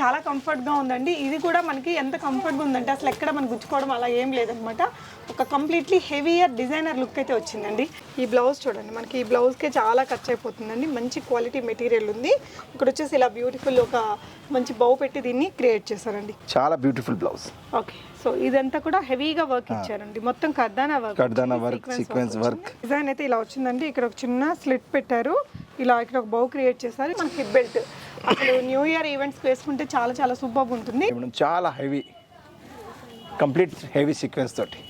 చాలా కంఫర్ట్గా ఉందండి. ఇది కూడా మనకి ఎంత కంఫర్ట్గా ఉందంటే అసలు ఎక్కడ మనం గుచ్చుకోవడం అలా ఏం లేదనమాట. ఒక కంప్లీట్లీ హెవీయర్ డిజైనర్ లుక్ అయితే వచ్చిందండి. ఈ బ్లౌజ్ చూడండి మనకి ఈ బ్లౌజ్కే చాలా ఖర్చు అయిపోతుందండి. మంచి క్వాలిటీ మెటీరియల్ ఉంది. ఇక్కడ వచ్చేసి ఇలా బ్యూటిఫుల్ ఒక మంచి బౌ పెట్టి దీన్ని క్రియేట్ చేశారండి. చాలా బ్యూటిఫుల్ బ్లౌజ్ ఓకే సో ఇదంతా కూడా హెవీగా వర్క్ ఇచ్చారండి. మొత్తం కర్దానా వర్క్ కడ్దానా వర్క్ సీక్వెన్స్ వర్క్ డిజైన్ అయితే ఇలా వచ్చిందండి. ఇక్కడ ఒక చిన్న స్లిట్ పెట్టారు. ఇలా ఇక్కడ ఒక బౌ క్రియేట్ చేశారు. మనకి హిప్ బెల్ట్ అసలు న్యూ ఇయర్ ఈవెంట్స్ వేసుకుంటే చాలా చాలా సూపర్ ఉంటుంది. చాలా హెవీ కంప్లీట్ హెవీ సీక్వెన్స్ తోటి.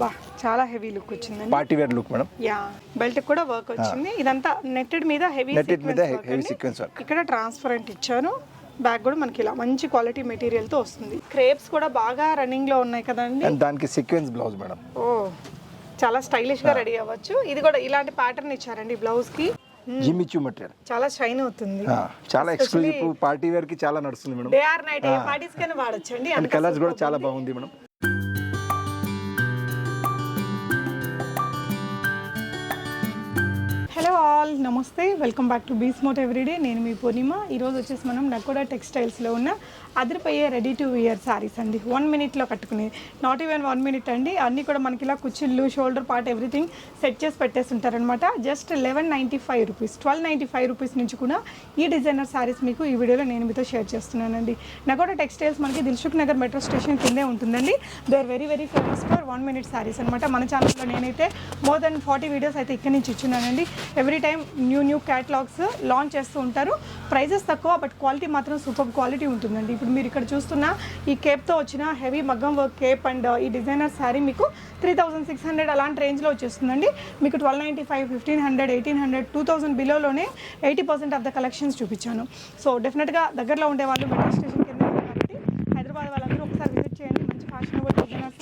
బా చాలా హెవీ లుక్ వచ్చిందండి. Party wear look madam yeah belt కూడా వర్క్ వచ్చింది. ఇదంతా నెట్టెడ్ మీద హెవీ Netted మీద heavy sequence work. ఇక్కడ ట్రాన్స్పరెంట్ ఇచ్చారు బ్యాగ్ కూడా మనకి ఇలా మంచి క్వాలిటీ మెటీరియల్తో వస్తుంది. క్రేప్స్ కూడా బాగా రన్నింగ్లో ఉన్నాయి కదండి. అండ్ దానికి సీక్వెన్స్ బ్లౌజ్ మేడం ఓ చాలా స్టైలిష్గా రెడీ అవ్వచ్చు. ఇది కూడా ఇలాంటి ప్యాటర్న్ ఇచ్చారండి బ్లౌజ్కి. జిమ్మిచూ మెటీరియల్ చాలా షైన్ అవుతుంది. చాలా ఎక్స్క్లూజివ్ పార్టీ వేర్కి చాలా నడుస్తుంది మేడం. డే ఆర్ నైట్ ఏ పార్టీస్ కైనా వాడొచ్చండి. అండ్ కలర్స్ కూడా చాలా బాగుంది మేడం. ఆల్ నమస్తే. వెల్కమ్ బ్యాక్ టు బీస్ మోట్ ఎవ్రీడే నేను మీ పూర్ణిమ. ఈరోజు వచ్చేసి మనం నకోడా టెక్స్టైల్స్లో ఉన్న అదిరిపోయే రెడీ టు వియర్ సారీస్ అండి. వన్ మినిట్లో కట్టుకునే నాట్ ఈవెన్ వన్ మినిట్ అండి. అన్నీ కూడా మనకి ఇలా కుచ్చిళ్ళు షోల్డర్ పార్ట్ ఎవ్రీథింగ్ సెట్ చేసి పెట్టేస్తుంటారనమాట just eleven ninety five rupees twelve ninety five rupees నుంచి కూడా ఈ డిజైనర్ సారీస్ మీకు ఈ వీడియోలో నేను మీతో షేర్ చేస్తున్నానండి. నకోడా టెక్స్టైల్స్ మనకి దిల్సుఖ్ నగర్ మెట్రో స్టేషన్ కిందే ఉంటుందండి. They are very very famous for one minute saris అనమాట మన ఛానల్లో నేనైతే మోర్ దెన్ ఫార్టీ వీడియోస్ అయితే ఇక్కడి నుంచి ఇచ్చున్నానండి. Every time new new catalogues launch చేస్తూ ఉంటారు. ప్రైజెస్ తక్కువ బట్ క్వాలిటీ మాత్రం సూపర్ క్వాలిటీ ఉంటుందండి. ఇప్పుడు మీరు ఇక్కడ చూస్తున్న ఈ కేప్తో వచ్చిన హెవీ మగ్గం వర్క్ కేప్ అండ్ ఈ డిజైనర్ శారీ మీకు త్రీ థౌసండ్ సిక్స్ హండ్రెడ్ అలాంటి రేంజ్లో వచ్చేస్తుందండి. మీకు twelve ninety five fifteen hundred eighteen hundred two thousand బిలోలోనే eighty percent of the collections చూపించాను. సో డెఫినెట్గా దగ్గరలో ఉండే వాళ్ళు మెట్రో కింద ఉన్నారు కాబట్టి హైదరాబాద్ వాళ్ళందరూ ఒకసారి విజిట్ చేయండి మంచి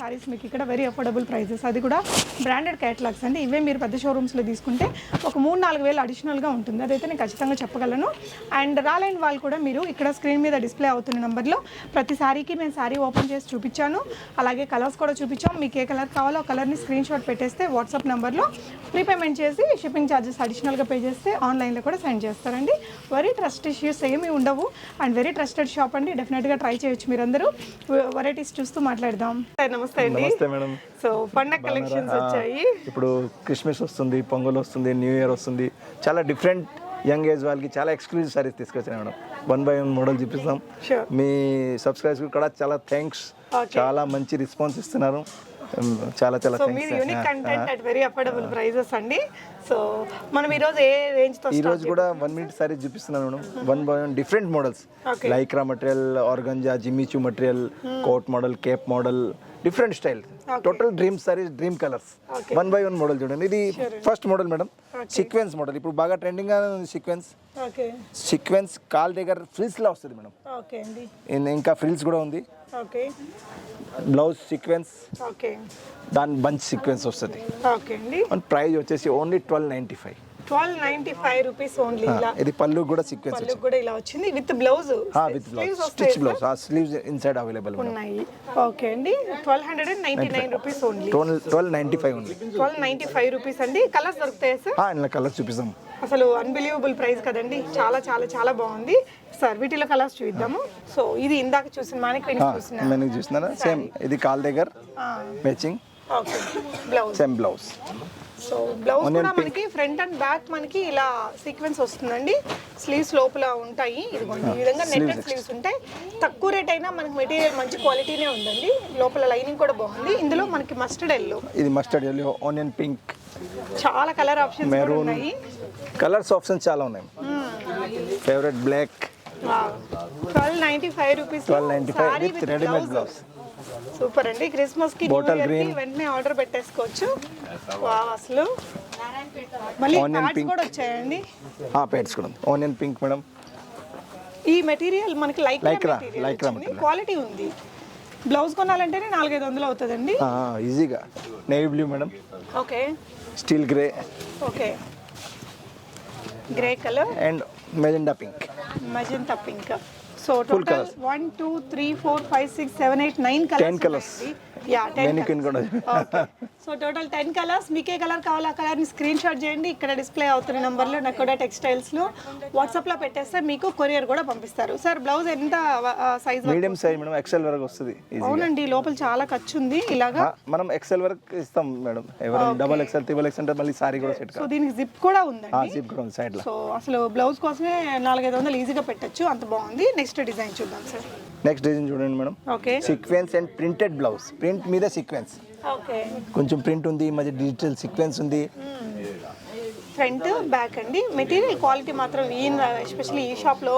శారీస్ మీకు ఇక్కడ వెరీ అఫోర్డబుల్ ప్రైజెస్ అది కూడా బ్రాండెడ్ క్యాటలాగ్స్ అండి. ఇవే మీరు పెద్ద షోరూమ్స్లో తీసుకుంటే ఒక మూడు నాలుగు వేలు అడిషనల్గా ఉంటుంది. అదైతే నేను ఖచ్చితంగా చెప్పగలను. అండ్ రాలేని వాళ్ళు కూడా మీరు ఇక్కడ స్క్రీన్ మీద డిస్ప్లే అవుతున్న నెంబర్లో ప్రతి శారీకి మేము శారీ ఓపెన్ చేసి చూపించాను. అలాగే కలర్స్ కూడా చూపించాం. మీకు ఏ కలర్ కావాలో ఆ కలర్ని స్క్రీన్ షాట్ పెట్టేస్తే వాట్సాప్ నెంబర్లో ప్రీపేమెంట్ చేసి షిప్పింగ్ ఛార్జెస్ అడిషనల్గా పే చేస్తే ఆన్లైన్లో కూడా సెండ్ చేస్తారండి. వెరీ ట్రస్ట్ ఇష్యూస్ ఏమీ ఉండవు. అండ్ వెరీ ట్రస్టెడ్ షాప్ అండి. డెఫినెట్గా ట్రై చేయొచ్చు మీరందరూ. వెరైటీస్ చూస్తూ మాట్లాడదాం. నమస్తే అండి. నమస్తే మేడం. సో పండగ కలెక్షన్స్ వచ్చాయి. ఇప్పుడు క్రిస్మస్ వస్తుంది పొంగల్ వస్తుంది న్యూ ఇయర్ వస్తుంది. చాలా డిఫరెంట్ యంగ్ ఏజ్ వాళ్ళకి చాలా ఎక్స్క్లూజివ్ సారీస్ తీసుకొచ్చాను madam. One by one model చూపిస్తాం. మీ సబ్స్క్రైబర్స్ కూడా చాలా థ్యాంక్స్. చాలా మంచి రెస్పాన్స్ ఇస్తున్నారు. చాలా చాలా సో మీరు unique content at very affordable prices అండి. సో మనం ఈ రోజు ఏ రేంజ్తో ఈ రోజు కూడా వన్ మినిట్ సారీ చూపిస్తున్నాను madam. One by one different models. Lycra material organza Jimmy Choo material coat model cape model different style total dream saris dream colours. One by one model చూడండి. ఇది first model madam sequence model ఇప్పుడు బాగా ట్రెండింగ్గా ఉంది sequence okay sequence call దగ్గర frills లా వస్తుంది madam okay అండి. ఇన్- ఇంకా ఫ్రిల్స్ కూడా ఉంది. ఓకే. Blouse sequence okay. దాని బంచ్ సీక్వెన్స్ వస్తుంది. ఓకే అండి. అండ్ ప్రైస్ వచ్చేసి only twelve ninety five. Twelve ninety five rupees only ఇలా. ఇది పళ్ళు కూడా సీక్వెన్స్ పళ్ళు కూడా ఇలా వచ్చింది. With blouse with blouse stitch blouse sleeves inside available ఉన్నాయి. ఓకే అండి. Twelve hundred and ninety nine rupees only. Twelve ninety five ఉంది. ట్వెల్వ్ నైన్టీ ఫైవ్ రూపీస్ అండి. కలర్స్ దొరుకుతాయి సార్? ఇలా కలర్ చూపిస్తాం. అసలు అన్బిలీవబుల్ ప్రైస్ కదండి. చాలా చాలా చాలా బాగుంది. సార్ వీటిలో కలర్స్ చూద్దాము. సో ఇది ఇందాక చూసిన మనకి చూస్తున్నారా సేమ్ ఇది కాల్ దగ్గర. Matching okay blouse same blouse so blouse కూడా మనకి ఫ్రంట్ అండ్ బ్యాక్ మనకి ఇలా సీక్వెన్స్ వస్తుందండి. స్లీవ్స్ లోపల ఉంటాయి. ఇదిగోండి ఈ విధంగా నెట్టెడ్ స్లీవ్స్ ఉంటాయి. తక్కువ రేట్ అయినా మనకి మెటీరియల్ మంచి క్వాలిటీనే ఉందండి. లోపల లైనింగ్ కూడా బాగుంది. ఇందులో మనకి మస్టర్డ్ ఎల్లో ఇది మస్టర్డ్ ఎల్లో ఆనియన్ పింక్ చాలా కలర్ ఆప్షన్స్ ఉన్నాయి. కలర్స్ ఆప్షన్స్ చాలా ఉన్నాయి. Favourite black twelve ninety five rupees twelve ninety five readymade blouse super అండి. క్రిస్మస్కి కి green. వెంటనే ఆర్డర్ పెట్టేసుకోవచ్చు. వావ్ అసలు. మళ్ళీ ప్యాడ్స్ pink. కూడా వచ్చాయండి. ప్యాడ్స్ కూడా ఆనియన్ పింక్ మేడం ఈ మెటీరియల్ మనకి లైక్ lycra material. క్వాలిటీ ఉంది. బ్లౌజ్ కొనాలంటేనే నాలుగైదు వందలు అవుతుందండి. ఈజీగా. Navy blue madam okay. Steel grey okay. Grey colour and magenta pink magenta pink so total one two three four five six seven eight nine colours colours. Yeah ten mannequin కూడా so total ten colours మీకే colour కావాలో? ఆ కలర్ని screen shot చేయండి. ఇక్కడ display అవుతున్న నెంబర్లో నాకు కూడా టెక్స్టైల్స్లో వాట్సాప్లో పెట్టేస్తే మీకు కొరియర్ కూడా పంపిస్తారు. సార్ బ్లౌజ్ ఎంత size medium size madam XL వరకు వస్తుంది అవునండి లోపల చాలా ఖర్చు ఉంది. ఇలాగా? మనం ఎక్సెల్ వరకు ఇస్తాం మేడం. ఎవరైనా డబల్ ఎక్సెల్ త్రిబల్ ఎక్సెల్ అంటే మళ్ళీ సారీ కూడా సెట్ సో దీనికి జిప్ కూడా ఉందండి. జీప్ కూడా ఉంది సైడ్ సో అసలు బ్లౌజ్ కోసమే నాలుగైదు వందలు ఈజీగా పెట్టచ్చు. అంత బాగుంది. నెక్స్ట్ డిజైన్ చూద్దాం సార్. నెక్స్ట్ డిజైన్ చూడండి madam. Okay. Sequence and printed blouse print మీద సీక్వెన్స్ కొంచెం ప్రింట్ ఉంది మధ్య డిజిటల్ సీక్వెన్స్ ఉంది. ఫ్రంట్ బ్యాక్ అండి. మెటీరియల్ క్వాలిటీ మాత్రం ఈ ఎస్పెషల్లీ ఈ షాప్లో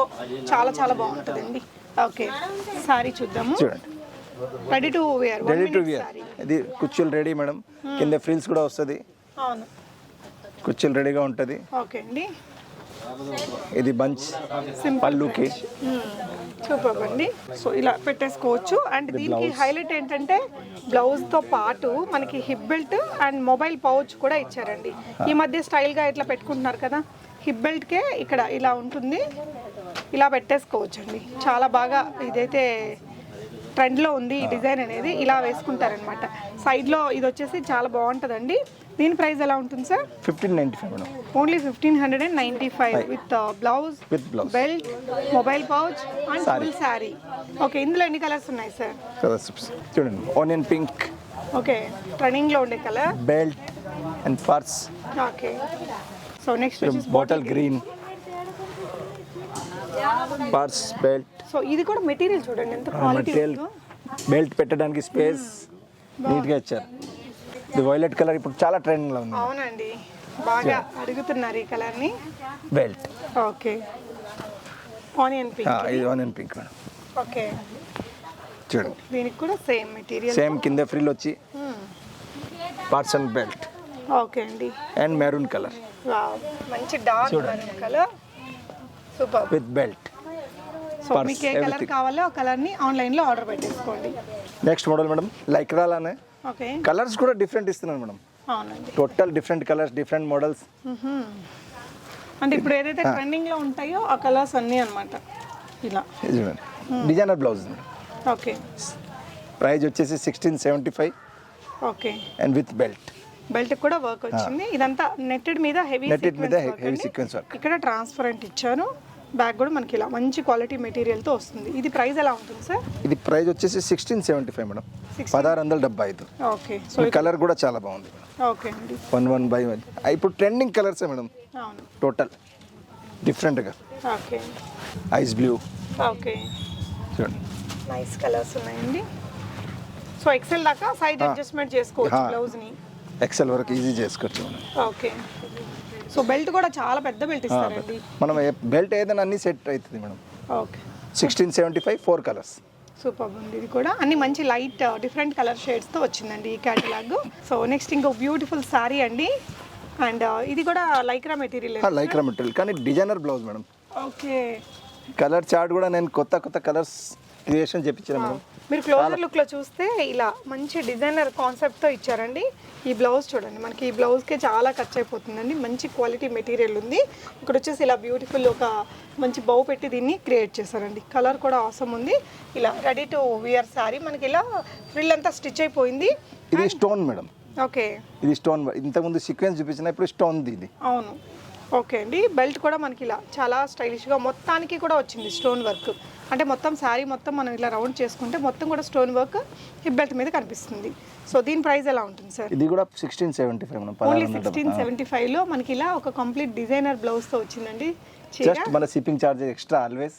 చాలా చాలా బాగుంటుందండి. ఓకే సారీ చూద్దాము. చూడండి. Ready to wear ready to wear ఇది కుర్చీలు రెడీ మేడం కింద ఫ్రిల్స్ కూడా వస్తుంది. అవును. కుర్చీలు రెడీగా ఉంటుంది. ఓకే అండి. ఇది బంచ్ పళ్ళుకి. సూపర్ అండి సో ఇలా పెట్టేసుకోవచ్చు. అండ్ దీనికి హైలైట్ ఏంటంటే బ్లౌజ్తో పాటు మనకి hip belt and mobile pouch కూడా ఇచ్చారండి. ఈ మధ్య స్టైల్గా ఇట్లా పెట్టుకుంటున్నారు కదా హిప్ బెల్ట్కే ఇక్కడ ఇలా ఉంటుంది. ఇలా పెట్టేసుకోవచ్చు అండి చాలా బాగా ఇదైతే ట్రెండ్లో ఉంది ఈ డిజైన్ అనేది. ఇలా వేసుకుంటారనమాట సైడ్లో ఇది వచ్చేసి చాలా బాగుంటుందండి. దీని ప్రైస్ ఎలా ఉంటుంది sir fifteen ninety five madam. Only fifteen hundred and ninety five with blouse with blouse belt mobile pouch and full sari okay ఇందులో ఎన్ని కలర్స్ ఉన్నాయి సార్ చూడండి. ఆనియన్ పింక్ ఓకే ట్రెండింగ్లో ఉండే colour belt and purse okay so next bottle green purse belt so ఇది కూడా material చూడండి ఎంత క్వాలిటీ మెటీరియల్ బెల్ట్ పెట్టడానికి స్పేస్ నీట్గా ఇచ్చారు. ఇది వైలెట్ కలర్ ఇప్పుడు చాలా ట్రెండింగ్లో ఉంది. అవునండి. బాగా అడుగుతున్నారు ఈ కలర్ని. Belt okay. ఆనియన్ పింక్ ఇది. Onion pink madam okay. చూడండి దీనికి కూడా సేమ్ మెటీరియల్ సేమ్ కింద? ఫ్రిల్ వచ్చి పర్స్ అండ్ బెల్ట్ ఓకే అండి. అండ్ మెరూన్ కలర్ మంచి dark colour super with belt so మీకు ఏ కలర్. కావాలో ఆ కలర్ని ఆన్లైన్లో ఆర్డర్ పెట్టేసుకోండి. నెక్స్ట్ మోడల్ మేడం లైక్రాలానే కలర్స్ కూడా డిఫరెంట్ ఇస్తున్నాను madam. Total different colours different models అంటే ఇప్పుడు ఏదైతే ట్రెండింగ్లో ఉంటాయో ఆ కలర్స్ అన్నీ అన్నమాట. ఇలా. Designer blouse okay. ప్రైస్ వచ్చేసి sixteen seventy five okay. And with belt belt కూడా వర్క్ వచ్చింది. ఇదంతా నెట్టెడ్ మీద హెవీ Netted మీద heavy sequence work. ఇక్కడ ట్రాన్స్పరెంట్ ఇచ్చాను బ్యాగ్ కూడా మనకి ఇలా మంచి క్వాలిటీ మెటీరియల్తో వస్తుంది. ఇది ప్రైస్ ఎలా ఉంటుంది సార్? ఇది ప్రైస్ వచ్చేసి సిక్స్టీన్ సెవెంటీ ఫైవ్ మేడం. పదహారు వందల డెబ్బై ఐదు. ఓకే. సో కలర్ కూడా చాలా బాగుంది ఓకే అండి. One one by one. ఇప్పుడు ట్రెండింగ్ కలర్సే మేడం? అవును. టోటల్. డిఫరెంట్గా ఓకే. Ice blue. ఓకే. చూడండి. నైస్ కలర్స్ ఉన్నాయండి. సో ఎక్సెల్ దాకా సైజ్ అడ్జస్ట్మెంట్ చేసుకోవచ్చు. బ్లౌజ్ని. ఎక్సెల్ వరకు ఈజీ చేసుకోవచ్చు ఓకే. సో బెల్ట్ కూడా చాలా పెద్ద బెల్ట్ ఇస్తారండి. మనం బెల్ట్ ఏదైనా అన్ని సెట్ అవుతుంది madam. Okay. Sixteen seventy five four colours. Super ఉంది. ఇది కూడా అన్ని మంచి లైట్ డిఫరెంట్ కలర్ షేడ్స్తో వచ్చిందండి ఈ క్యాటలాగ్. సో నెక్స్ట్ ఇంకో బ్యూటిఫుల్ సారీ అండి. అండ్ ఇది కూడా లైక్రా మెటీరియల్ లైక్రా మెటీరియల్. కానీ designer blouse madam. Okay. Colour chart కూడా నేను కొత్త కొత్త కలర్స్ క్రియేషన్ చెప్పించాను మేడం. మీరు క్లోజర్ లుక్లో చూస్తే ఇలా మంచి డిజైనర్ కాన్సెప్ట్తో ఇచ్చారండి. ఈ బ్లౌజ్ చూడండి మనకి ఈ బ్లౌజ్కే చాలా ఖర్చు అయిపోతుందండి. మంచి క్వాలిటీ మెటీరియల్ ఉంది. ఇక్కడ వచ్చేసి ఇలా బ్యూటిఫుల్ ఒక మంచి బౌ పెట్టి దీన్ని క్రియేట్ చేశారండి. కలర్ కూడా అవసరం ఉంది. ఇలా రెడీ టు వియర్ సారీ మనకి ఇలా ఫ్రిల్ అంతా స్టిచ్ అయిపోయింది. ఇది స్టోన్ మేడం ఓకే ఇది స్టోన్ ఇంతకుముందు సీక్వెన్స్ చూపించిన ఇప్పుడు స్టోన్ ఇది అవును. ఓకే అండి. బెల్ట్ కూడా మనకి ఇలా చాలా స్టైలిష్గా మొత్తానికి కూడా వచ్చింది స్టోన్ వర్క్. అంటే మొత్తం శారీ మొత్తం మనం ఇలా రౌండ్ చేసుకుంటే మొత్తం కూడా స్టోన్ వర్క్ హిప్ బెల్ట్ మీద కనిపిస్తుంది. సో దీని ప్రైస్ ఎలా ఉంటుంది సార్? ఇది కూడా sixteen seventy five only sixteen seventy ఫైవ్లో మనకి ఇలా ఒక కంప్లీట్ డిజైనర్ బ్లౌజ్తో వచ్చిందండి. జస్ట్ మన shipping charge extra always.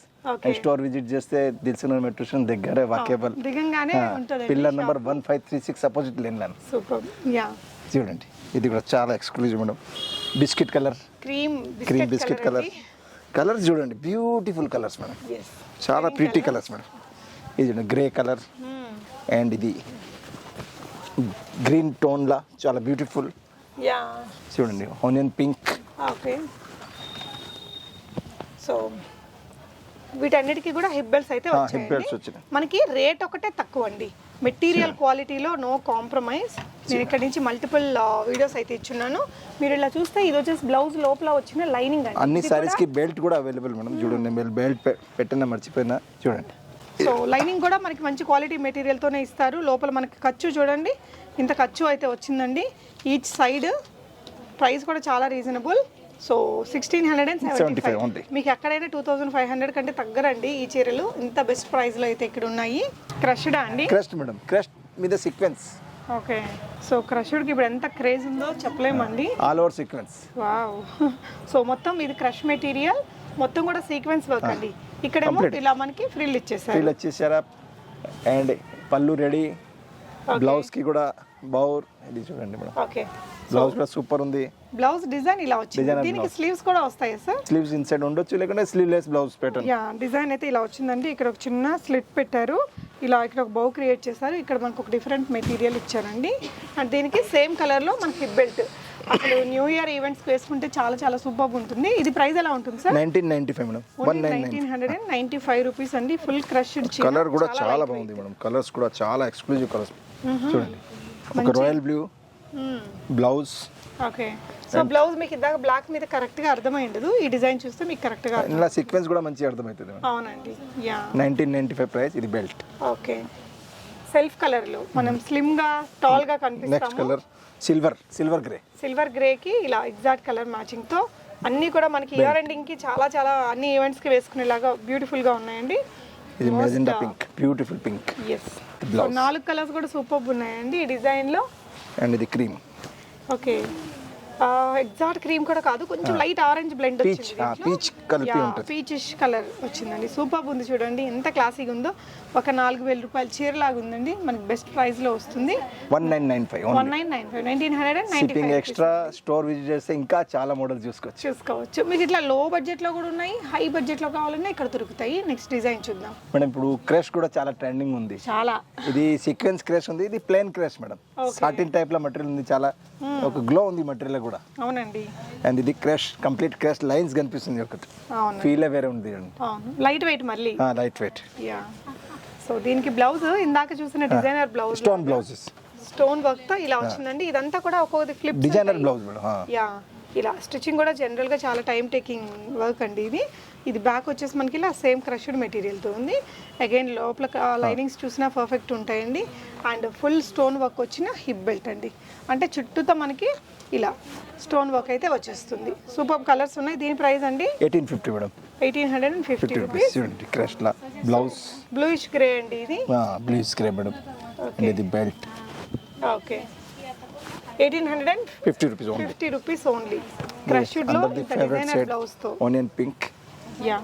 Store visit చేస్తే దిల్సున మెట్రిషన్ దగ్గరే వాకేబుల్ దిగంగానే ఉంటుంది pillar number one five three six opposite lane lawn super yeah చూడండి ఇది కూడా చాలా exclusive madam biscuit colour cream cream biscuit colour colours చూడండి బ్యూటిఫుల్ కలర్స్ మేడం. చాలా ప్రిటీ కలర్స్ మేడం. ఇది చూడండి గ్రే కలర్. Hmm. అండ్ ఇది గ్రీన్ టోన్లా చాలా బ్యూటిఫుల్. చూడండి ఆనియన్ పింక్. ఓకే సో వీటన్నిటికీ కూడా హిప్ బెల్ట్స్ అయితే belts వచ్చినాయి. మనకి రేట్ ఒకటే తక్కువ అండి మెటీరియల్ క్వాలిటీలో నో కాంప్రమైజ్. నేను ఇక్కడ నుంచి మల్టిపుల్ వీడియోస్ అయితే ఇచ్చున్నాను. మీరు ఇలా చూస్తే ఇది వచ్చేసి బ్లౌజ్ లోపల వచ్చిన లైనింగ్ అండి. అన్ని సారీస్కి బెల్ట్ కూడా అవైలబుల్ మేడం. చూడండి మీరు బెల్ట్ పెట్టిన మర్చిపోయినా. చూడండి. సో లైనింగ్ కూడా మనకి మంచి క్వాలిటీ మెటీరియల్తోనే ఇస్తారు. లోపల మనకి ఖర్చు చూడండి. ఇంత ఖర్చు అయితే వచ్చిందండి. ఈచ్ సైడ్ ప్రైస్ కూడా చాలా reasonable so sixteen hundred and seventy 75 five only. మీకు ఎక్కడైనా టూ థౌసండ్ ఫైవ్ హండ్రెడ్ కంటే తగ్గరండి ఈ చీరలు. ఇంత బెస్ట్ ప్రైస్లో అయితే ఇక్కడ ఉన్నాయి. క్రష్డా అండి? క్రస్ట్ మేడం క్రస్ట్ మీద సీక్వెన్స్ ఓకే సో క్రష్డ్కి ఇప్పుడు ఎంత క్రేజ్ ఉందో చెప్పలేమండి. All over sequence wow so మొత్తం ఇది క్రష్ మెటీరియల్ మొత్తం కూడా సీక్వెన్స్ వర్క్ అండి. ఇక్కడేమో ఇలా మనకి ఫ్రిల్ ఇచ్చేసారు. ఫీల్ వచ్చేసారా? అండ్ పళ్ళు రెడీ బ్లౌజ్కి కూడా బౌర్ ఇది చూడండి మేడం ఓకే బ్లౌజ్ కూడా సూపర్ ఉంది. బ్లౌజ్ డిజైన్ ఇలా వచ్చింది. దీనికి స్లీవ్స్ కూడా వస్తాయా సార్? స్లీవ్స్ ఇన్సైడ్ ఉండొచ్చు లేకుంటే sleeveless blouse pattern yeah design అయితే ఇలా వచ్చిందండి. ఇక్కడ ఒక చిన్న స్లిట్ పెట్టారు. ఇలా ఇక్కడ ఒక బౌ క్రియేట్ చేశారు. ఇక్కడ మనకు ఒక డిఫరెంట్ మెటీరియల్ ఇచ్చారండి. అండ్ దీనికి సేమ్ కలర్లో మనకి హిప్ బెల్ట్ అసలు న్యూ ఇయర్ ఈవెంట్స్ వేసుకుంటే చాలా చాలా సూపర్ ఉంటుంది. ఇది ప్రైస్ ఎలా ఉంటుంది sir? Nineteen ninety five madam. Nineteen hundred and ninety five rupees అండి ఫుల్ క్రష్డ్ కలర్ కూడా చాలా బాగుంది మేడం. కలర్స్ కూడా చాలా ఎక్స్క్లూజివ్ కలర్స్ చూడండి. ఒక royal blue blouse okay so blouse మీకు ఇందాక బ్లాక్ మీద కరెక్ట్గా అర్థమైండదు. ఈ డిజైన్ చూస్తే మీకు కరెక్ట్గా ఇలా సీక్వెన్స్ కూడా మంచిగా అర్థమవుతుంది అవునండి. Yeah nineteen ninety five price ఇది బెల్ట్ ఓకే సెల్ఫ్ కలర్లో మనం స్లిమ్గా టాల్గా next కనిపిస్తాము. Colour silver silver grey silver grey కి ఇలా ఎగ్జాక్ట్ కలర్ మ్యాచింగ్తో అన్ని కూడా మనకి ఇయర్ ఎండింగ్కి చాలా చాలా అన్ని ఈవెంట్స్కి వేసుకునేలాగా బ్యూటిఫుల్గా ఉన్నాయండి. ఇది magenta pink beautiful pink yes నాలుగు కలర్స్ కూడా సూపర్ ఉన్నాయండి ఈ డిజైన్లో. అండ్ ఇది క్రీమ్ ఓకే ఎగ్జాక్ట్ క్రీమ్ కూడా కాదు కొంచెం లైట్ ఆరెంజ్ బ్లెండ్ పీచ్ వచ్చింది పీచ్ కలిపి ఉంటుంది. పీచిష్ కలర్ వచ్చిందండి. సూపర్ ఉంది చూడండి ఎంత క్లాసీగా ఉందో. ఒక నాలుగు వేల రూపాయల చీర లాగా ఉందండి మనకి బెస్ట్ ప్రైస్లో వస్తుంది. One nine nine five one nine nine five nineteen hundred and ninety shipping extra store visit చేస్తే ఇంకా చాలా మోడల్స్ చూసుకోవచ్చు. చూసుకోవచ్చు. మీకు ఇట్లా లో బడ్జెట్లో కూడా ఉన్నాయి హై బడ్జెట్లో కావాలన్నా ఇక్కడ దొరుకుతాయి. నెక్స్ట్ డిజైన్ చూద్దాం. మేడం ఇప్పుడు క్రష్ కూడా చాలా ట్రెండింగ్ ఉంది. చాలా. ఇది సీక్వెన్స్ క్రష్ ఉంది ఇది ప్లేన్ క్రష్ మేడం సాటిన్ టైప్లో మటీరియల్ ఉంది చాలా. ఒక గ్లో ఉంది మటీరియల్ కూడా. అవునండి. అండ్ ఇది క్రష్ కంప్లీట్ క్రష్ లైన్స్ కనిపిస్తుంది ఒకటి. ఫీల్ వేరే ఉంది అవును. లైట్ వెయిట్ మళ్ళీ. లైట్ వెయిట్ యా సో దీనికి బ్లౌజ్ ఇందాక చూసిన designer blouse stone blouses stone వర్క్తో ఇలా వచ్చిందండి. ఇదంతా కూడా ఒక్కొక్కటి ఫ్లిప్ డిజైనర్ బ్లౌజ్ యా ఇలా స్టిచ్చింగ్ కూడా జనరల్గా చాలా టైం టేకింగ్ వర్క్ అండి ఇది. ఇది బ్యాక్ వచ్చేసి మనకి ఇలా సేమ్ క్రష్డ్ మెటీరియల్తో ఉంది. అగైన్ లోపల లైనింగ్స్ చూసినా పర్ఫెక్ట్ ఉంటాయండి. అండ్ ఫుల్ స్టోన్ వర్క్ వచ్చిన హిప్ బెల్ట్ అండి. అంటే చుట్టూతో మనకి ఇలా స్టోన్ వర్క్ అయితే వచ్చేస్తుంది. సూపర్ కలర్స్ ఉన్నాయి. దీని ప్రైస్ అండి? Eighteen fifty madam eighteen hundred and fifty rupees rupees చూడండి క్రష్ లా. బ్లౌజ్ బ్లూయిష్ గ్రే అండి ఇది. బ్లూ స్క్రే మేడం ఇది belt okay eighteen hundred and fifty rupees only fifty rupees only క్రష్డ్లో under the ఇంత favourite designer shade బ్లౌజ్తో. Onion pink yeah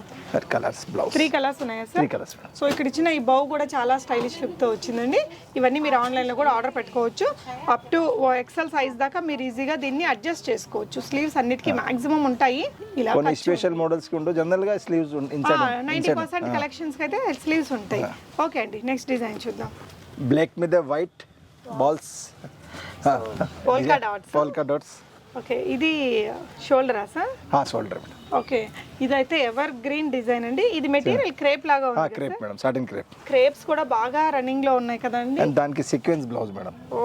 colours blouse three colours ఉన్నాయా three sir colours madam so ఇక్కడ ఇచ్చిన ఈ బౌ కూడా చాలా stylish లుక్తో వచ్చిందండి. ఇవన్నీ మీరు ఆన్లైన్లో కూడా ఆర్డర్ పెట్టుకోవచ్చు. అప్ టు ఎక్సెల్ సైజ్ దాకా మీరు ఈజీగా దీన్ని అడ్జస్ట్ చేసుకోవచ్చు. స్లీవ్స్ అన్నిటికీ మాక్సిమం ఉంటాయి. ఇలా కొన్ని స్పెషల్ మోడల్స్కి ఉండవు. జనరల్గా స్లీవ్స్ ఇన్సైడ్ నైంటీ పర్సెంట్ కలెక్షన్స్కి అయితే స్లీవ్స్ ఉంటాయి. ఓకే అండి నెక్స్ట్ డిజైన్ చూద్దాం. బ్లాక్ మీద white balls polka dots polka dots okay ఇది షోల్డరా సార్? Shoulder madam. ఓకే ఇదైతే ఎవర్ గ్రీన్ డిజైన్ అండి. ఇది మెటీరియల్ క్రేప్ లాగా ఉంది crepe madam satin crepe crepes కూడా బాగా రన్నింగ్లో ఉన్నాయి కదండి. దానికి సీక్వెన్స్ బ్లౌజ్ మేడం. ఓ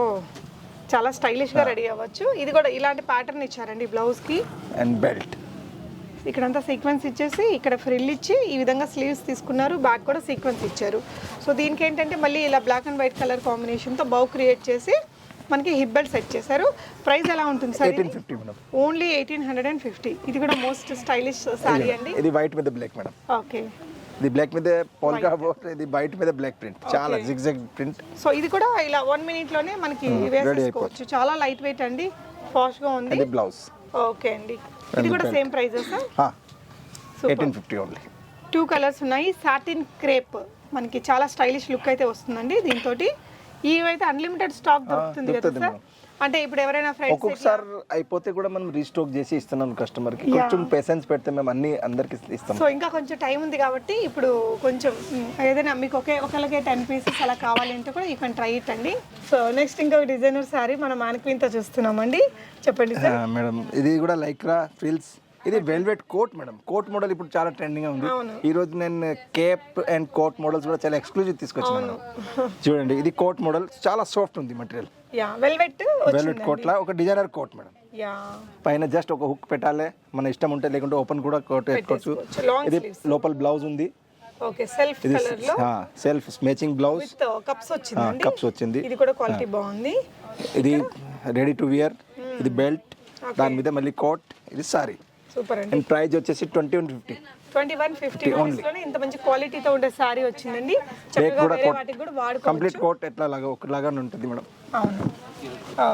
చాలా స్టైలిష్గా రెడీ అవ్వచ్చు. ఇది కూడా ఇలాంటి ప్యాటర్న్ ఇచ్చారండి బ్లౌజ్కి. అండ్ బెల్ట్ ఇక్కడంతా సీక్వెన్స్ ఇచ్చేసి ఇక్కడ ఫ్రిల్ ఇచ్చి ఈ విధంగా స్లీవ్స్ తీసుకున్నారు. బ్యాక్ కూడా సీక్వెన్స్ ఇచ్చారు. సో దీనికి ఏంటంటే మళ్ళీ ఇలా బ్లాక్ అండ్ వైట్ కలర్ కాంబినేషన్తో బౌ క్రియేట్ చేసి మనకి హిప్ బెల్ట్ సెట్ చేశారు. ప్రైస్ ఎలా ఉంటుంది sir eighteen fifty madam only eighteen hundred and fifty ఇది కూడా మోస్ట్ స్టైలిష్ సారీ అండి. ఇది వైట్ మీద బ్లాక్ మేడం ఓకే ఇది బ్లాక్ మీద పోల్కా బోట్ ఇది వైట్ మీద బ్లాక్ ప్రింట్ చాలా జిగ్జాగ్ ప్రింట్ సో ఇది కూడా ఇలా వన్ మినిట్లోనే మనకి వేసేసుకోవచ్చు. చాలా లైట్ వెయిట్ అండి. ఫాస్ట్గా ఉంది. ఇది బ్లౌజ్ ఓకే అండి. ఇది కూడా same prices eighteen fifty only two colours ఉన్నాయి. సాటిన్ క్రేప్ మనకి చాలా స్టైలిష్ లుక్ అయితే వస్తుందండి దీంతో ఇవైతే అన్లిమిటెడ్ స్టాక్ దొరుకుతుంది కదా సార్? అంటే ఇప్పుడు ఎవరైనా ఫ్రెండ్స్ ఒక్కొక్కసారి అయిపోతే కూడా మనం రీస్టాక్ చేసి ఇస్తున్నాం కస్టమర్కి. కొంచెం పేషెన్స్ పెడితే మేము అన్ని అందరికి ఇస్తాం. సో ఇంకా కొంచెం టైం ఉంది కాబట్టి ఇప్పుడు కొంచెం ఏదైనా మీకు ఒకే ఒకళ్ళకే టెన్ పీసెస్ అలా కావాలి అంటే కూడా యూ కెన్ ట్రై ఇట్ అండి. సో నెక్స్ట్ ఇంకొక డిజైనర్ సారీ మనం తో చూస్తున్నామండి. చెప్పండి సార్ మేడం ఇది కూడా లైక్రా ఫ్రిల్స్ ఇది velvet coat madam. Coat model ఇప్పుడు చాలా ట్రెండింగ్ ఉంది. ఈ రోజు నేను కేప్ అండ్ కోట్ మోడల్స్ కూడా చాలా ఎక్స్క్లూజివ్ తీసుకొచ్చాను చూడండి ఇది కోట్ మోడల్. చాలా సాఫ్ట్ ఉంది మెటీరియల్ వెల్వెట్ వెల్వెట్ కోట్ లా ఒక డిజైనర్ కోట్ మేడం. పైన జస్ట్ ఒక హుక్ పెట్టాలి. మన ఇష్టం ఉంటే లేకుంటే ఓపెన్ కూడా కోట్ వేసుకోవచ్చు. ఇది లోపల బ్లౌజ్ ఉంది. ఓకే సెల్ఫ్ ఇది కలర్లో. Self matching blouse with cups వచ్చిందండి. కప్స్ వచ్చింది. ఇది కూడా క్వాలిటీ బాగుంది. ఇది రెడీ టు వియర్ ఇది బెల్ట్ దాని మీద మళ్ళీ కోట్ ఇది సారీ సూపర్ అండి. అండ్ ప్రైస్ వచ్చేసి twenty one fifty twenty one fifty లోనే ఇంత మంచి క్వాలిటీతో ఉండే సారీ వచ్చిందండి. చక్కగా వేరే వాటికి కూడా వాడుకో కంప్లీట్ కోట్ ఎట్లా లాగా ఒకలాగానే ఉంటుంది మేడం. అవును.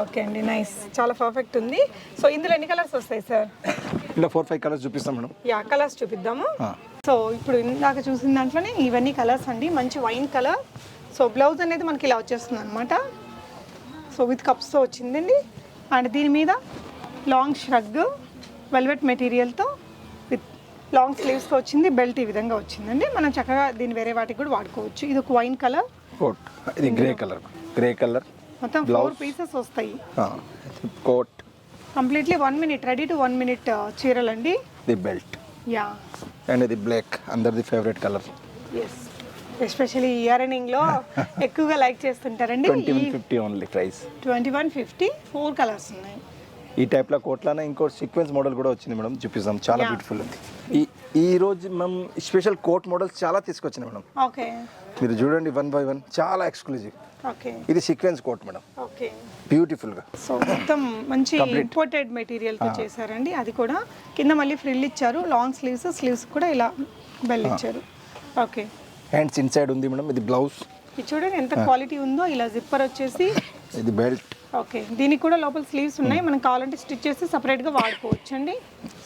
ఓకే అండి నైస్ చాలా పర్ఫెక్ట్ ఉంది. సో ఇందులో ఎన్ని కలర్స్ వస్తాయి సార్ ఇలా ఫోర్ ఫైవ్ కలర్స్ చూపిస్తాం మేడం. యా కలర్స్ చూపిద్దాము. సో ఇప్పుడు ఇందాక చూసిన దాంట్లోనే ఇవన్నీ కలర్స్ అండి. మంచి వైన్ కలర్ సో బ్లౌజ్ అనేది మనకి ఇలా వచ్చేస్తుంది అనమాట సో విత్ కప్స్తో వచ్చిందండి. అండ్ దీని మీద లాంగ్ ష్రగ్ వెల్వెట్ మెటీరియల్తో విత్ లాంగ్ స్లీవ్స్తో వచ్చింది బెల్ట్ ఈ విధంగా వచ్చిందండి. మనం చక్కగా దీన్ని వేరే వాటికి కూడా వాడుకోవచ్చు. ఇది ఒక వైన్ కలర్. కోట్. ఇది గ్రే కలర్. Grey colour. మొత్తం ఫోర్ పీసెస్ వస్తాయి. Coat. Completely one minute ready to one minute చీరలండి. The belt. Yeah. And ఇది బ్లాక్. అందరిది ఫేవరెట్ కలర్. ఎస్ ఎస్పెషల్లీ ఇయరింగ్లో ఎక్కువగా లైక్ చేస్తుంటారండి. Twenty one fifty only price twenty one fifty four colours ఉన్నాయి. ఈ టైప్లో కోట్లానే ఇంకో సీక్వెన్స్ మోడల్ కూడా వచ్చింది మేడం చూపిస్తాం. చాలా. బ్యూటిఫుల్ ఉంది. ఈ ఈ రోజు మనం స్పెషల్ కోట్ మోడల్స్ చాలా తీసుకొచ్చినాం మేడం. ఓకే మీరు చూడండి వన్ బై వన్ చాలా ఎక్స్క్లూజివ్ ఓకే ఇది సీక్వెన్స్ కోట్ మేడం. ఓకే బ్యూటిఫుల్గా. సో మొత్తం మంచి ఇంపోర్టెడ్ మెటీరియల్తో చేశారండి. అది కూడా కింద మళ్ళీ ఫ్రిల్ ఇచ్చారు. లాంగ్ స్లీవ్స్ స్లీవ్స్ కూడా ఇలా బెల్ ఇచ్చారు. ఓకే హ్యాండ్స్ ఇన్సైడ్ ఉంది మేడం ఇది బ్లౌజ్ ఇది చూడండి ఎంత క్వాలిటీ ఉందో. ఇలా జిప్పర్ వచ్చేసి ఇది బెల్ట్ ఓకే. దీనికి కూడా లోపల స్లీవ్స్ ఉన్నాయి. మనం కావాలంటే స్టిచ్ చేసి సపరేట్గా వాడుకోవచ్చు అండి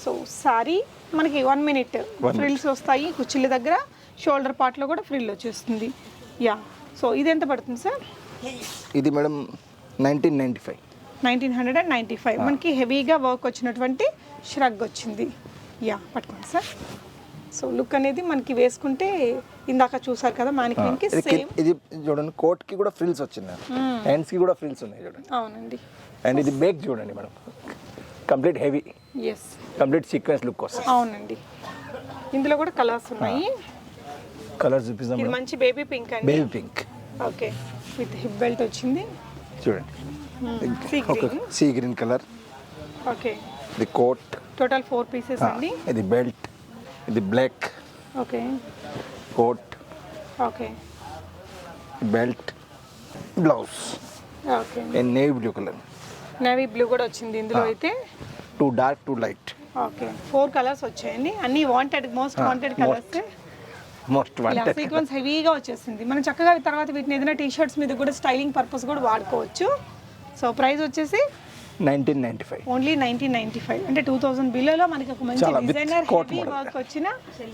సో సారీ మనకి వన్ మినిట్ ఫ్రిల్స్ వస్తాయి. కుచ్చిళ్ళ దగ్గర షోల్డర్ పార్ట్లో కూడా ఫ్రిల్ వచ్చేస్తుంది. యా సో ఇది ఎంత పడుతుంది సార్ ఇది madam nineteen ninety five nineteen hundred and ninety five మనకి హెవీగా వర్క్ వచ్చినటువంటి ష్రగ్ వచ్చింది. యా పట్టుకోండి సార్ సో లుక్ అనేది మనకి వేసుకుంటే ఇందాక చూసారు కదా మానిక్విన్కి ఇది సేమ్. కి- ఇది చూడండి కోట్కి కూడా ఫ్రిల్స్ వచ్చింది. హ్యాండ్స్కి కూడా ఫ్రిల్స్ ఉన్నాయి చూడండి. అవునండి. అండ్ ఇది బేక్ చూడండి madam. Complete heavy. Yes complete sequence look వస్తుంది. అవునండి. ఇందులో కూడా కలర్స్ ఉన్నాయి. కలర్ చూపిస్తాం ఇది మంచి బేబీ పింక్ అండి. Baby pink. Okay. With hip belt వచ్చింది. చూడండి. Sea green. కలర్. ఓకే. ఇది కోట్. టోటల్ ఫోర్ పీసెస్ అండి. ఇది బెల్ట్. ఇది black. Okay. Coat. Okay. Belt. Blouse. Okay. Navy blue colour. Navy blue కూడా వచ్చింది ఇందులో అయితే? Two dark two light. Okay. Four colours వచ్చాయండి. అన్ని wanted most wanted colours most wanted sequence హెవీగా వచ్చేసింది. మనం చక్కగా తర్వాత వీటిని ఏదైనా టీ షర్ట్స్ మీద కూడా స్టైలింగ్ పర్పస్ కూడా వాడుకోవచ్చు. సో ప్రైస్ వచ్చేసి nineteen ninety five. Only nineteen ninety five. అంటే టూ థౌసండ్ బిలోలో మనకి ఒక మంచి డిజైనర్ హెవీ. వర్క్ వచ్చిన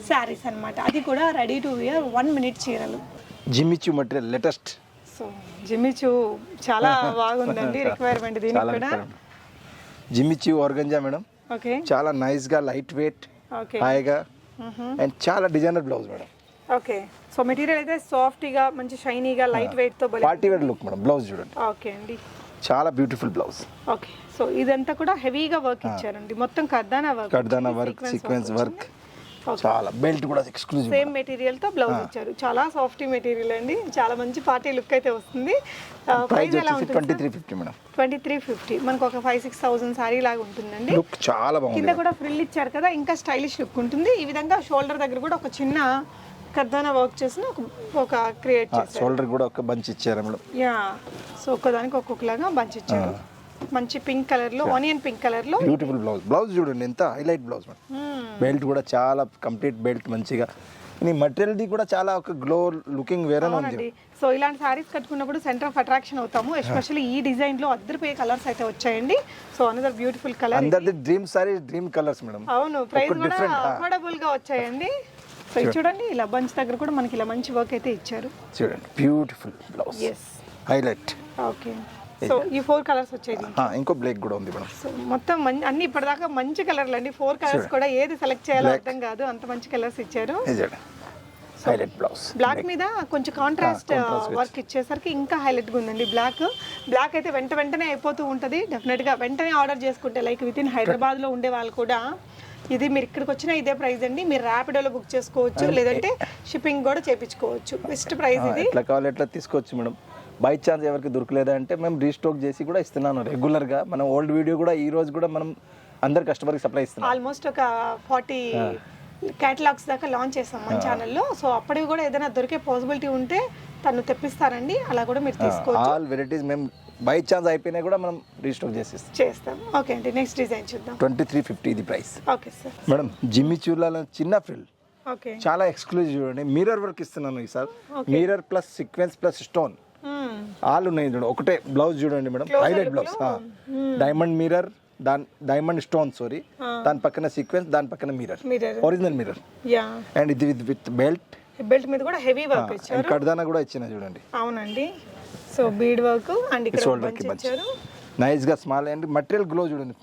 శారీస్ అన్నమాట. అది కూడా ready to wear one minute చీరలు. Jimmy Choo material latest so Jimmy Choo చాలా బాగుందండి రిక్వైర్మెంట్ దీనికి కూడా. జిమ్మిచూ ఆర్గంజా మేడం ఓకే చాలా నైస్గా లైట్ వెయిట్ ఓకే హాయిగా అండ్ చాలా designer blouse madam okay so material అయితే సాఫ్ట్గా మంచి షైనీగా లైట్ వెయిట్తో బలి party wear look madam blouse చూడండి. ఓకే అండి. చాలా బ్యూటిఫుల్ బ్లౌజ్ ఓకే సో ఇదంతా కూడా హెవీగా వర్క్ ఇచ్చారండి. మొత్తం కర్దానా వర్క్ కడ్దానా వర్క్ సీక్వెన్స్ వర్క్ చాలా బెల్ట్ కూడా ఎక్స్క్లూజివ్ సేమ్ మెటీరియల్తో బ్లౌజ్ ఇచ్చారు. చాలా సాఫ్ట్ మెటీరియల్ అండి. చాలా మంచి పార్టీ లుక్ అయితే వస్తుంది. ప్రైస్ ప్రైస్ ఎలా ఉంటుంది twenty three fifty madam twenty three fifty మనకు ఒక ఫైవ్ సిక్స్ థౌసండ్ సారీ లాగా ఉంటుందండి. లుక్ చాలా బాగుంది కింద కూడా ఫ్రిల్ ఇచ్చారు కదా ఇంకా స్టైలిష్ లుక్ ఉంటుంది. ఈ విధంగా షోల్డర్ దగ్గర కూడా ఒక చిన్న కర్దానా వర్క్ చేసిన ఒక ఒక క్రియేట్ చేశారు. షోల్డర్ కూడా ఒక బంచ్ ఇచ్చారు మేడం యా సో ఒక్కదానికి ఒక్కొక్కలాగా బంచ్ ఇచ్చారు. మంచి పింక్ కలర్లో ఆనియన్ పింక్ కలర్లో. బ్యూటిఫుల్ బ్లౌజ్ బ్లౌజ్ చూడండి ఎంత హైలైట్ బ్లౌజ్ బెల్ట్ కూడా చాలా కంప్లీట్ బెల్ట్ మంచిగా. ఈ మటీరియల్ది కూడా చాలా ఒక గ్లో లుకింగ్ వేరేనే ఉంది. సో ఇలాంటి సారీస్ కట్టుకున్నప్పుడు సెంటర్ ఆఫ్ అట్రాక్షన్ అవుతాము. ఎస్పెషల్లీ ఈ డిజైన్లో అద్దరిపోయే కలర్స్ అయితే వచ్చాయండి. సో అనదర్ బ్యూటిఫుల్ కలర్ అందరిది dream sari dream colours madam అవును ప్రైస్ కూడా. అఫోర్డబుల్గా వచ్చాయండి. సో ఇది చూడండి ఇలా బంచ్ దగ్గర కూడా మనకి ఇలా మంచి వర్క్ అయితే ఇచ్చారు. చూడండి beautiful blouse yes highlight okay so ఈ ఫోర్ కలర్స్ వచ్చేది ఇంకో బ్లేక్ కూడా ఉంది మేడం. సో మొత్తం అన్ని ఇప్పటిదాకా మంచి కలర్లు అండి. ఫోర్ కలర్స్ కూడా ఏది సెలెక్ట్ చేయాలో అర్థం కాదు. అంత మంచి కలర్స్ ఇచ్చారు. హైలైట్ బ్లౌజ్ బ్లాక్ మీద కొంచెం కాంట్రాస్ట్ వర్క్ ఇచ్చేసరికి ఇంకా హైలైట్గా ఉందండి. బ్లాక్ బ్లాక్ అయితే వెంట వెంటనే అయిపోతూ ఉంటుంది. డెఫినెట్గా వెంటనే ఆర్డర్ చేసుకుంటే లైక్ విత్ ఇన్ హైదరాబాద్లో ఉండే వాళ్ళు కూడా ఇది మీరు ఇక్కడికి వచ్చిన ఇదే ప్రైస్ అండి. మీరు ర్యాపిడోలో బుక్ చేసుకోవచ్చు లేదంటే షిప్పింగ్ కూడా చేపించుకోవచ్చు. బెస్ట్ ప్రైస్ ఇది. ఎట్లా కావాలి ఎట్లా తీసుకోవచ్చు మేడం. బై ఛాన్స్ ఎవరికి దొరకలేదా అంటే మేము రీస్టాక్ చేసి కూడా ఇస్తున్నాను. రెగ్యులర్గా మనం ఓల్డ్ వీడియో కూడా ఈ రోజు కూడా మనం అందరు కస్టమర్కి సప్లై ఇస్తున్నాం. ఆల్మోస్ట్ ఒక ఫార్టీ క్యాటలాగ్స్ దాకా లాంచ్ చేసాం మన ఛానల్లో సో అప్పటివి కూడా ఏదైనా దొరికే పాసిబిలిటీ ఉంటే తను తెప్పిస్తారండి. అలా కూడా మీరు తీసుకోవచ్చు. ఆల్ వెరైటీస్ మేము బై ఛాన్స్ అయిపోయినా కూడా మనం రీస్టాక్ చేసి ఇస్తాం చేస్తాం. ఓకే అండి నెక్స్ట్ డిజైన్ చూద్దాం. ట్వంటీ త్రీ ఫిఫ్టీ ఇది price. Okay sir. Madam Jimmy చూర్లలో చిన్న ఫ్రిల్. ఓకే. చాలా ఎక్స్క్లూజివ్ చూడండి. మిర్రర్ వర్క్ ఇస్తున్నాను ఈసారి mirror plus sequence plus stone all ఉన్నాయి చూడండి. ఒకటే బ్లౌజ్ చూడండి madam. Highlight blouse diamond mirror దాని డైమండ్ స్టోన్ సారీ దాని పక్కన సీక్వెన్స్ దాని పక్కన మిర్రర్ ఒరిజినల్ మిర్రర్ అండ్ ఇది విత్ విత్ బెల్ట్ బెల్ట్ మీద కూడా హెవీ వర్క్ ఇచ్చారు. కడ్దానా కూడా ఇచ్చిన చూడండి. అవునండి. సో బీడ్ వర్క్ అండ్ ఇక్కడ బంచ్ ఇచ్చారు. నైస్గా స్మాల్ అండ్ మటీరియల్ గ్లో చూడండి.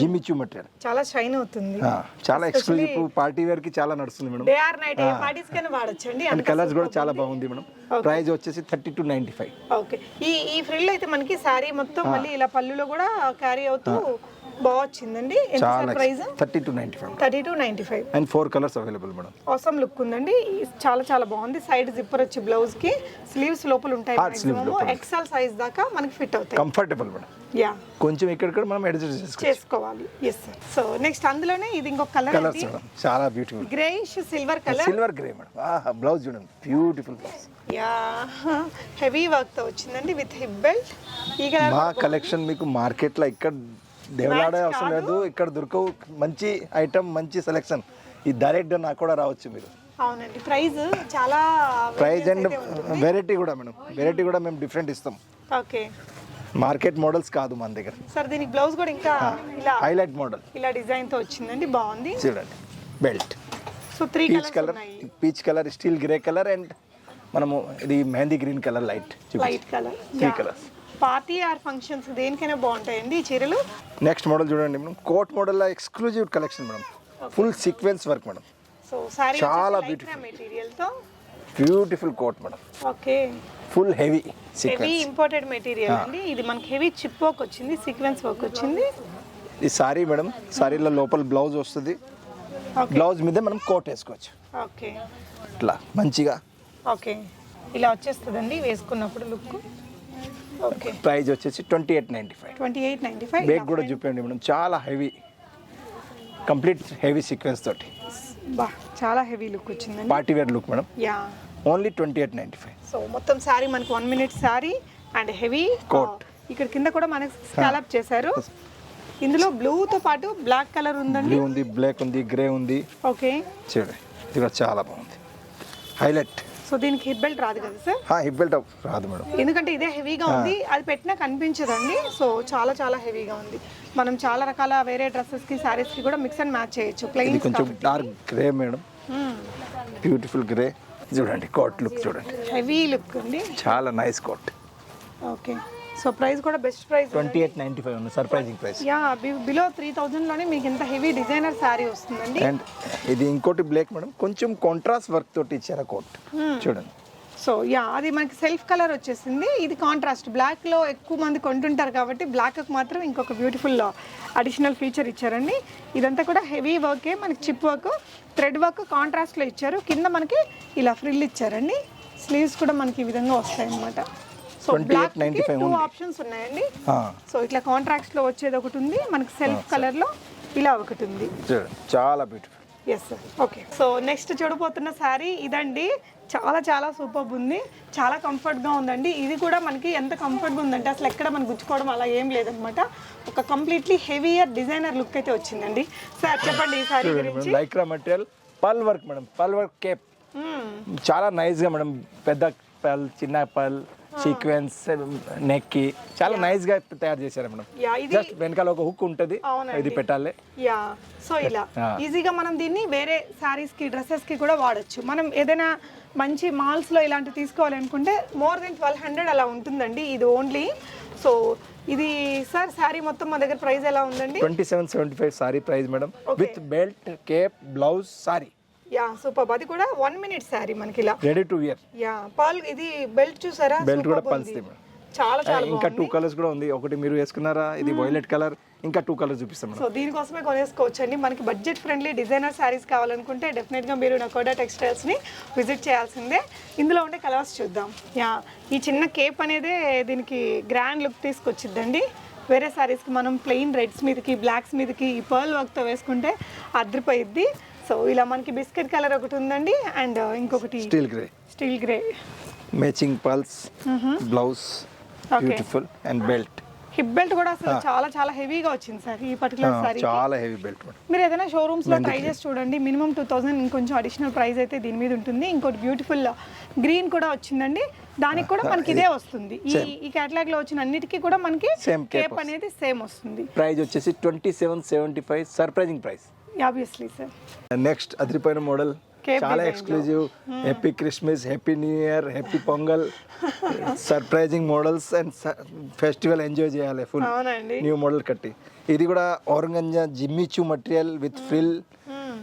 జిమ్మిచూ మటీరియల్ చాలా షైన్ అవుతుంది. చాలా ఎక్స్క్లూజివ్ పార్టీ వేర్కి చాలా నడుస్తుంది మేడం డే ఆర్ నైట్ ఏ పార్టీస్ కైనా వాడొచ్చండి అండ్ కలర్స్ కూడా చాలా బాగుంది మేడం ప్రైస్ వచ్చేసి thirty two ninety five okay ఈ ఈ ఫ్రిల్ అయితే మనకి శారీ మొత్తం మళ్ళీ ఇలా పళ్ళులో కూడా క్యారీ అవుతూ బాగా వచ్చిందండి. చాలా price? Thirty two ninety five. Thirty two ninety five. And four colours available madam. అవసరం లుక్ ఉందండి. చాలా చాలా బాగుంది. సైడ్ జిప్పర్ వచ్చి బ్లౌజ్కి. స్లీవ్స్ లోపల ఉంటాయి ఎక్సెల్ సైజ్ దాకా మనకి ఫిట్ అవుతాయి. Comfortable madam. యా కొంచెం ఇక్కడిక్కడ మనం అడ్జస్ట్ చేసుకోవాలి. ఎస్ సార్ సో నెక్స్ట్ అందులోనే ఇది ఇంకొక కలర్ కలర్స్ మేడం. చాలా beautiful greyish silver colour silver grey madam. Blouse చూడండి. బ్యూటిఫుల్ బ్లౌజ్ యా హెవీ వర్క్తో వచ్చిందండి. విత్ హిప్ బెల్ట్ ఈ కలర్ మా కలెక్షన్ మీకు మార్కెట్లో ఇక్కడ దేవులాడే అవసరం లేదు. ఇక్కడ దొరకవు. మంచి ఐటమ్ మంచి సెలెక్షన్ ఈ డైరెక్ట్ నాకు కూడా రావచ్చు మీరు. అవునండి. ప్రైస్ చాలా ప్రైస్ అండ్ వెరైటీ కూడా మేడం. వెరైటీ కూడా మేము డిఫరెంట్ ఇస్తాం. ఓకే. మార్కెట్ మోడల్స్ కాదు మన దగ్గర. సార్ దీనికి బ్లౌజ్ కూడా ఇంకా ఇలా హైలైట్ మోడల్ ఇలా డిజైన్తో వచ్చిందండి. బాగుంది. చూడండి. Belt so three peach colours colour ఉన్నాయి. Peach colour steel grey colour and మనము ఇది mehndi green colour light light colour three colours party or functions దేనికైనా బాగుంటాయండి ఈ చీరలు? నెక్స్ట్ మోడల్ చూడండి madam. Coat model exclusive collection madam. Full sequence work madam. So sari చాలా మెటీరియల్తో? Beautiful coat madam. Okay full heavy heavy imported material అండి. ఇది మనకి heavy chip work వచ్చింది సీక్వెన్స్ వర్క్ వచ్చింది. ఈ సారీ మేడం సారీలో లోపల బ్లౌజ్ వస్తుంది. ఓకే బ్లౌజ్ మీద మనం కోట్ వేసుకోవచ్చు. ఓకే ఇట్లా మంచిగా. ఓకే ఇలా వచ్చేస్తుందండి వేసుకున్నప్పుడు లుక్ ఓకే. ప్రైస్ వచ్చేసి twenty eight ninety five. Twenty eight ninety five. Back కూడా చూపించండి మేడం. చాలా హెవీ కంప్లీట్ హెవీ సీక్వెన్స్ తోటి. బా చాలా హెవీ లుక్ వచ్చిందండి. Party wear look madam. Yeah. Only twenty eight ninety five. So మొత్తం శారీ మనకి one minute sari and heavy Coat. ఇక్కడ కింద కూడా మనకి స్కాలప్ చేశారు. ఇందులో బ్లూతో పాటు బ్లాక్ కలర్ ఉందండి. బ్లూ ఉంది బ్లాక్ ఉంది గ్రే ఉంది. ఓకే. చూడండి ఇది కూడా చాలా బాగుంది. హైలైట్. సో దీనికి హిప్ బెల్ట్ రాదు కదా సార్ హిప్ బెల్ట్ రాదు మేడం. ఎందుకంటే ఇదే హెవీగా ఉంది. అది పెట్టినా కనిపించదండి. సో చాలా చాలా హెవీగా ఉంది. మనం చాలా రకాల వేరే డ్రెస్సెస్కి శారీస్కి కూడా మిక్స్ అండ్ మ్యాచ్ చేయొచ్చు. ప్లెయిన్ కొంచెం dark grey madam. Beautiful grey చూడండి కోట్ లుక్ చూడండి. హెవీ లుక్ అండి. చాలా nice coat okay so price కూడా best price twenty eight ninety five ఉంది surprising price yeah below three థౌజండ్లోనే మీకు ఇంత హెవీ డిజైనర్ శారీ వస్తుందండి. అండ్ ఇది ఇంకోటి బ్లాక్ మేడం కొంచెం కాంట్రాస్ట్ వర్క్ తోటి ఇచ్చారు కోట్ చూడండి. సో యా అది మనకి సెల్ఫ్ కలర్ వచ్చేసింది. ఇది కాంట్రాస్ట్ బ్లాక్లో ఎక్కువ మంది కొంటుంటారు కాబట్టి బ్లాక్కి మాత్రం ఇంకొక బ్యూటిఫుల్ అడిషనల్ ఫీచర్ ఇచ్చారండి. ఇదంతా కూడా హెవీ వర్కే మనకి చిప్ వర్క్ థ్రెడ్ వర్క్ కాంట్రాస్ట్లో ఇచ్చారు. కింద మనకి ఇలా ఫ్రిల్ ఇచ్చారండి. స్లీవ్స్ కూడా మనకి ఈ విధంగా వస్తాయి అన్నమాట సో 28.95 బ్లాక్ టూ. ఆప్షన్స్ ఉన్నాయండి. సో ఇట్లా కాంట్రాక్ట్స్లో వచ్చేది ఒకటి ఉంది. మనకి సెల్ఫ్ కలర్లో ఇలా ఒకటి ఉంది. చాలా beautiful yes sir okay so next చూడబోతున్న sari ఇదండి. చాలా చాలా సూపర్ ఉంది. చాలా కంఫర్ట్గా ఉందండి. ఇది కూడా మనకి ఎంత కంఫర్ట్గా ఉందంటే అసలు ఎక్కడ మనం గుచ్చుకోవడం అలా ఏం లేదనమాట. ఒక కంప్లీట్లీ హెవీయర్ డిజైనర్ లుక్ అయితే వచ్చిందండి. సార్ చెప్పండి ఈ శారీ చూడండి గురించి. Lycra material pearl work madam. Pearl work cape. చాలా నైస్గా మేడం. పెద్ద పల్ చిన్న పల్ సీక్వెన్స్ నెక్ చాలా నైస్గా తయారు చేశారు మేడం. యా ఇది జస్ట్ వెనకాల ఒక హుక్ ఉంటది. ఇది పెట్టాలి. యా సో ఇలా. ఈజీగా మనం దీన్ని వేరే శారీస్కి డ్రెస్సెస్కి కూడా వాడచ్చు. మనం ఏదైనా మంచి మాల్స్లో ఇలాంటివి తీసుకోవాలనుకుంటే మోర్ దెన్ ట్వెల్వ్ హండ్రెడ్ అలా ఉంటుందండి. ఇది ఓన్లీ సో ఇది సార్ శారీ మొత్తం మా దగ్గర ప్రైస్ ఎలా ఉందండి? Twenty seven seventy five sari price madam with belt cape blouse sari yeah super. అది కూడా వన్ మినిట్ శారీ మనకి ఇలా ready to wear yeah pearl ఇది బెల్ట్ చూసారా? బెల్ట్ కూడా Superb పల్స్ ఉంది. చాలా చాలా ఇంకా టూ కలర్స్ కూడా ఉంది. ఒకటి మీరు వేసుకున్నారా? ఇది వైలెట్ కలర్ ఇంకా టూ కలర్స్ చూపిస్తాం సో దీనికోసమే కొనేసుకోవచ్చు అండి మనకి బడ్జెట్ ఫ్రెండ్లీ డిజైనర్ శారీస్ కావాలనుకుంటే డెఫినెట్గా మీరు నకోడా టెక్స్టైల్స్ని విజిట్ చేయాల్సిందే. ఇందులో ఉండే కలర్స్ చూద్దాం. యా ఈ చిన్న కేప్ అనేదే దీనికి గ్రాండ్ లుక్ తీసుకొచ్చిద్దండి. వేరే శారీస్కి మనం ప్లెయిన్ రెడ్స్ మీదకి బ్లాక్స్ మీదకి ఈ పర్ల్ వర్క్తో వేసుకుంటే అద్రిపోయిద్ది. సో ఇలా మనకి బిస్కెట్ కలర్ ఒకటి ఉందండి అండ్ ఇంకొకటి steel grey. Steel grey matching pearls blouse. Beautiful and belt hip belt కూడా అసలు చాలా చాలా హెవీగా వచ్చింది సార్ ఈ పర్టికులర్ సారీ చాలా హెవీ బెల్ట్ మీరు ఏదైనా షోరూమ్స్లో ట్రై చేసి చూడండి. మినిమం టూ థౌసండ్ ఇంకొంచెం అడిషనల్ ప్రైస్ అయితే దీని మీద ఉంటుంది. ఇంకోటి బ్యూటిఫుల్ గ్రీన్ కూడా వచ్చిందండి. దానికి కూడా మనకి ఇదే వస్తుంది. ఈ ఈ కేటలాగ్లో వచ్చిన అన్నిటికీ కూడా మనకి cape కేప్ అనేది సేమ్ వస్తుంది. ప్రైస్ వచ్చేసి twenty seven seventy five surprising price obviously sir next అదిరిపోయిన model చాలా. Exclusive happy Christmas happy new year happy Pongal surprising models and festival enjoy చేయాలి ఫుల్ న్యూ మోడల్ కట్టి. ఇది కూడా ఔరంగంజా Jimmy Choo material with frill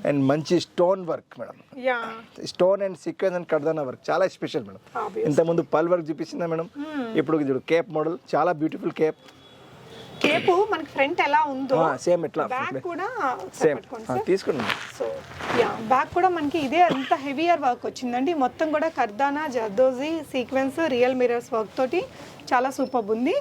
and మంచి stone work madam stone and sequence and కర్దానా work చాలా special madam Obvious. ఇంతకుముందు పల్ work చూపించిందా madam ఇప్పుడు చూడు కేప్ మోడల్ చాలా బ్యూటిఫుల్ కేప్ కేపు మనకి ఫ్రంట్ ఎలా ఉందో సేమ్ ఎట్లా బ్యాక్ కూడా సేమ్. సార్. తీసుకోండి సో యా బ్యాక్ కూడా మనకి ఇదే అంత హెవీయర్ వర్క్ వచ్చిందండి. మొత్తం కూడా కర్దానా zardozi sequence real mirrors work తోటి చాలా సూపర్ ఉంది.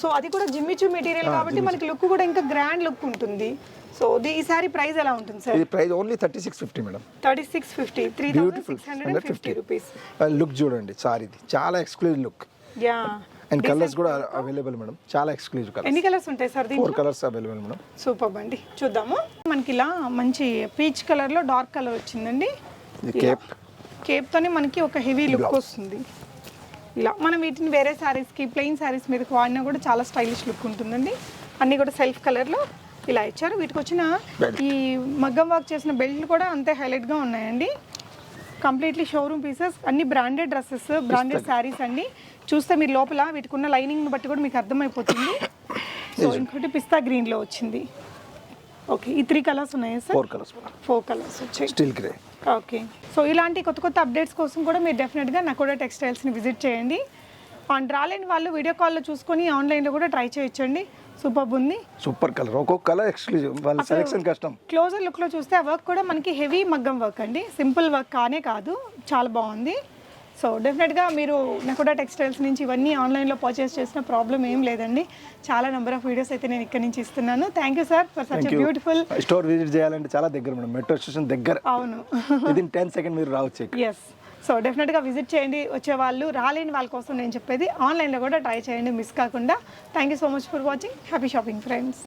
సో అది కూడా జిమ్మిచు మెటీరియల్ కాబట్టి మనకి లుక్ కూడా ఇంకా గ్రాండ్ లుక్ ఉంటుంది. సో ది ఈ సారీ ప్రైస్ ఎలా ఉంటుంది సార్? ఇది price only thirty six fifty madam. Thirty six fifty three beautiful hundred fifty rupees look చూడండి సారీది. చాలా exclusive look yeah. And colours కూడా అవైలబుల్ మేడం చాలా ఎక్స్క్లూజివ్ కలర్ ఎన్ని కలర్స్ ఉంటాయి sir four colours available madam super అండి. చూద్దాము. మనకి ఇలా మంచి పీచ్ కలర్లో డార్క్ కలర్ వచ్చిందండి. కేప్ కేప్తోనే మనకి ఒక హెవీ లుక్ వస్తుంది. ఇలా. మనం వీటిని వేరే శారీస్కి ప్లెయిన్ శారీస్ మీదకి వాడినా కూడా చాలా స్టైలిష్ లుక్ ఉంటుందండి. అన్నీ కూడా సెల్ఫ్ కలర్లో ఇలా ఇచ్చారు. వీటికి వచ్చిన. ఈ మగ్గం వర్క్ చేసిన బెల్ట్లు కూడా అంతే హైలైట్గా ఉన్నాయండి. కంప్లీట్లీ షోరూమ్ పీసెస్ అన్ని బ్రాండెడ్ డ్రెస్సెస్ బ్రాండెడ్ శారీస్ అండి చూస్తే మీరు లోపల వీటికి ఉన్న లైనింగ్ని బట్టి కూడా మీకు అర్థమైపోతుంది. సో ఇంకోటి పిస్తా గ్రీన్లో వచ్చింది. ఓకే ఈ త్రీ కలర్స్ ఉన్నాయా sir four colours four colours వచ్చాయి స్టీల్ గ్రే ఓకే సో ఇలాంటి కొత్త కొత్త అప్డేట్స్ కోసం కూడా మీరు డెఫినెట్గా నకోడా టెక్స్టైల్స్ని విజిట్ చేయండి. అండ్ రాలేని వాళ్ళు వీడియో కాల్లో చూసుకొని ఆన్లైన్లో కూడా ట్రై చేయొచ్చండి. సూపర్ ఉంది. Super colour. ఒక్కొక్క కలర్ ఎక్స్క్లూజివ్ వాళ్ళ సెలెక్షన్ కష్టం. క్లోజర్ లుక్లో చూస్తే ఆ వర్క్ కూడా మనకి హెవీ మగ్గం వర్క్ అండి. సింపుల్ వర్క్ కానే కాదు. చాలా బాగుంది. సో డెఫినెట్గా మీరు నకోడా టెక్స్టైల్స్ నుంచి ఇవన్నీ ఆన్లైన్లో పర్చేస్ చేసిన ప్రాబ్లం ఏం లేదండి. చాలా నెంబర్ ఆఫ్ వీడియోస్ అయితే నేను ఇక్కడ నుంచి ఇస్తున్నాను. Thank you sir for such beautiful store visit చేయాలంటే చాలా దగ్గర మేడం. మెట్రో స్టేషన్ దగ్గర. అవును. విదిన్ టెన్ సెకండ్ మీరు రావచ్చు. ఎస్ సో డెఫినెట్గా విజిట్ చేయండి వచ్చే వాళ్ళు. రాలేని వాళ్ళ కోసం నేను చెప్పేది ఆన్లైన్లో కూడా ట్రై చేయండి మిస్ కాకుండా. Thank you so much for watching happy shopping friends